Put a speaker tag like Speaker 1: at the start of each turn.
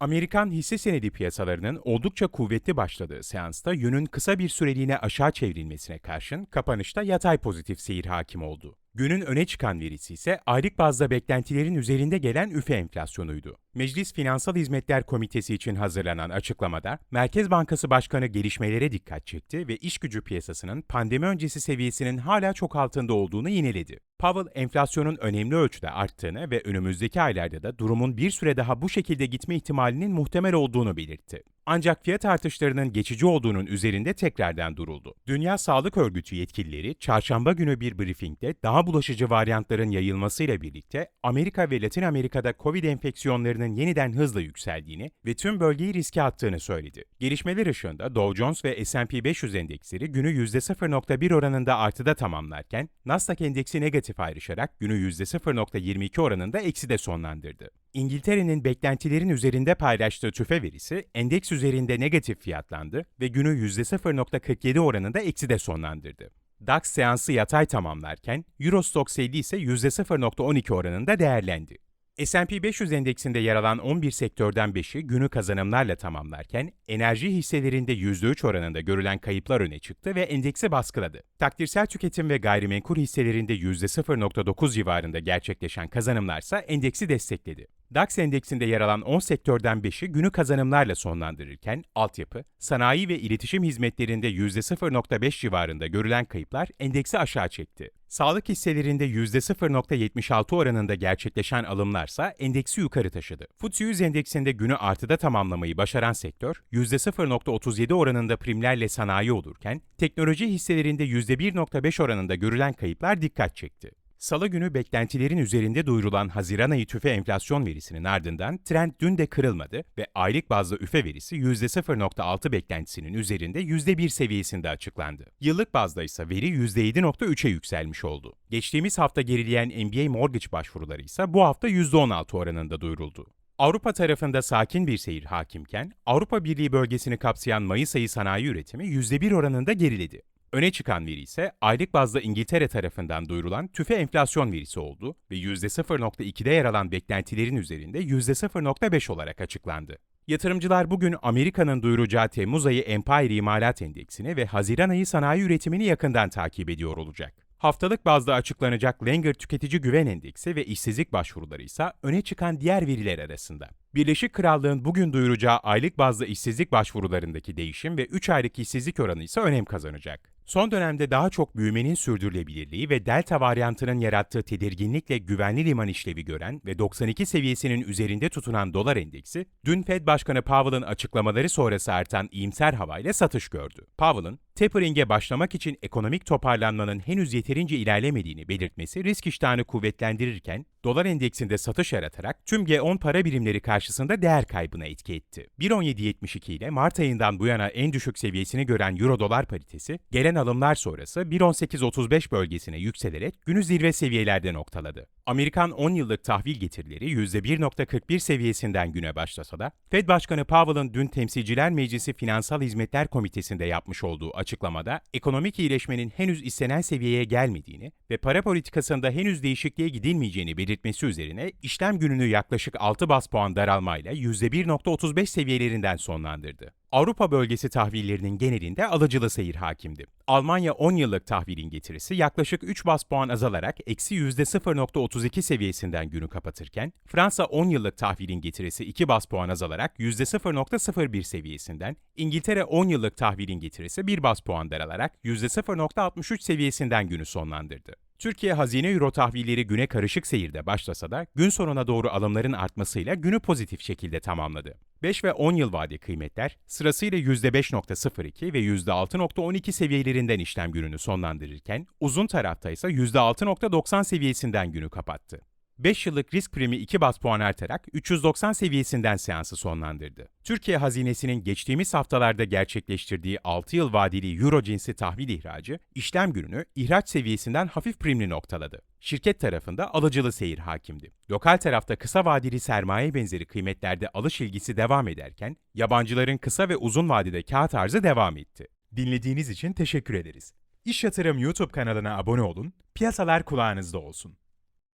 Speaker 1: Amerikan hisse senedi piyasalarının oldukça kuvvetli başladığı seansta yönün kısa bir süreliğine aşağı çevrilmesine karşın kapanışta yatay pozitif seyir hakim oldu. Günün öne çıkan verisi ise aylık bazda beklentilerin üzerinde gelen üfe enflasyonuydu. Meclis Finansal Hizmetler Komitesi için hazırlanan açıklamada Merkez Bankası Başkanı gelişmelere dikkat çekti ve iş gücü piyasasının pandemi öncesi seviyesinin hala çok altında olduğunu yineledi. Powell enflasyonun önemli ölçüde arttığını ve önümüzdeki aylarda da durumun bir süre daha bu şekilde gitme ihtimalinin muhtemel olduğunu belirtti. Ancak fiyat artışlarının geçici olduğunun üzerinde tekrardan duruldu. Dünya Sağlık Örgütü yetkilileri çarşamba günü bir briefingde daha bulaşıcı varyantların yayılmasıyla birlikte Amerika ve Latin Amerika'da COVID enfeksiyonlarının yeniden hızla yükseldiğini ve tüm bölgeyi riske attığını söyledi. Gelişmeler ışığında Dow Jones ve S&P 500 endeksleri günü %0.1 oranında artıda tamamlarken Nasdaq endeksi negatif ayrışarak günü %0.22 oranında ekside sonlandırdı. İngiltere'nin beklentilerin üzerinde paylaştığı tüfe verisi endeks üzerinde negatif fiyatlandı ve günü %0.47 oranında ekside sonlandırdı. DAX seansı yatay tamamlarken Eurostoxx 50 ise %0.12 oranında değerlendi. S&P 500 endeksinde yer alan 11 sektörden 5'i günü kazanımlarla tamamlarken enerji hisselerinde %3 oranında görülen kayıplar öne çıktı ve endeksi baskıladı. Takdirsel tüketim ve gayrimenkul hisselerinde %0.9 civarında gerçekleşen kazanımlarsa endeksi destekledi. DAX endeksinde yer alan 10 sektörden 5'i günü kazanımlarla sonlandırırken altyapı, sanayi ve iletişim hizmetlerinde %0.5 civarında görülen kayıplar endeksi aşağı çekti. Sağlık hisselerinde %0.76 oranında gerçekleşen alımlarsa endeksi yukarı taşıdı. FTSE 100 endeksinde günü artıda tamamlamayı başaran sektör, %0.37 oranında primlerle sanayi olurken, teknoloji hisselerinde %1.5 oranında görülen kayıplar dikkat çekti. Salı günü beklentilerin üzerinde duyurulan Haziran ayı tüfe enflasyon verisinin ardından trend dün de kırılmadı ve aylık bazda üfe verisi %0.6 beklentisinin üzerinde %1 seviyesinde açıklandı. Yıllık bazda ise veri %7.3'e yükselmiş oldu. Geçtiğimiz hafta gerileyen NBA mortgage başvuruları ise bu hafta %16 oranında duyuruldu. Avrupa tarafında sakin bir seyir hakimken, Avrupa Birliği bölgesini kapsayan Mayıs ayı sanayi üretimi %1 oranında geriledi. Öne çıkan veri ise aylık bazda İngiltere tarafından duyurulan tüfe enflasyon verisi oldu ve %0.2'de yer alan beklentilerin üzerinde %0.5 olarak açıklandı. Yatırımcılar bugün Amerika'nın duyuracağı Temmuz ayı Empire İmalat Endeksini ve Haziran ayı sanayi üretimini yakından takip ediyor olacak. Haftalık bazda açıklanacak Langer Tüketici Güven Endeksi ve işsizlik başvuruları ise öne çıkan diğer veriler arasında. Birleşik Krallığın bugün duyuracağı aylık bazda işsizlik başvurularındaki değişim ve 3 aylık işsizlik oranı ise önem kazanacak. Son dönemde daha çok büyümenin sürdürülebilirliği ve delta varyantının yarattığı tedirginlikle güvenli liman işlevi gören ve 92 seviyesinin üzerinde tutunan dolar endeksi, dün Fed Başkanı Powell'ın açıklamaları sonrası artan iyimser havayla satış gördü. Powell'ın, tapering'e başlamak için ekonomik toparlanmanın henüz yeterince ilerlemediğini belirtmesi risk iştahını kuvvetlendirirken, dolar endeksinde satış yaratarak tüm G10 para birimleri karşısında değer kaybına etki etti. 1.1772 ile Mart ayından bu yana en düşük seviyesini gören Euro-Dolar paritesi, gelen alımlar sonrası 1.1835 bölgesine yükselerek günü zirve seviyelerde noktaladı. Amerikan 10 yıllık tahvil getirileri %1.41 seviyesinden güne başlasa da, Fed Başkanı Powell'ın dün Temsilciler Meclisi Finansal Hizmetler Komitesi'nde yapmış olduğu açıklamada, ekonomik iyileşmenin henüz istenen seviyeye gelmediğini ve para politikasında henüz değişikliğe gidilmeyeceğini belirtmesi üzerine işlem gününü yaklaşık 6 bas puan daralmayla %1.35 seviyelerinden sonlandırdı. Avrupa bölgesi tahvillerinin genelinde alıcılı seyir hakimdi. Almanya 10 yıllık tahvilin getirisi yaklaşık 3 bas puan azalarak eksi %0.32 seviyesinden günü kapatırken, Fransa 10 yıllık tahvilin getirisi 2 bas puan azalarak %0.01 seviyesinden, İngiltere 10 yıllık tahvilin getirisi 1 bas puan daralarak %0.63 seviyesinden günü sonlandırdı. Türkiye hazine euro tahvilleri güne karışık seyirde başlasa da gün sonuna doğru alımların artmasıyla günü pozitif şekilde tamamladı. 5 ve 10 yıl vade kıymetler sırasıyla %5.02 ve %6.12 seviyelerinden işlem gününü sonlandırırken uzun tarafta ise %6.90 seviyesinden günü kapattı. 5 yıllık risk primi 2 bas puan artarak 390 seviyesinden seansı sonlandırdı. Türkiye hazinesinin geçtiğimiz haftalarda gerçekleştirdiği 6 yıl vadeli euro cinsi tahvil ihracı, işlem gününü ihraç seviyesinden hafif primli noktaladı. Şirket tarafında alıcılı seyir hakimdi. Lokal tarafta kısa vadeli sermaye benzeri kıymetlerde alış ilgisi devam ederken, yabancıların kısa ve uzun vadede kağıt arzı devam etti. Dinlediğiniz için teşekkür ederiz. İş Yatırım YouTube kanalına abone olun, piyasalar kulağınızda olsun.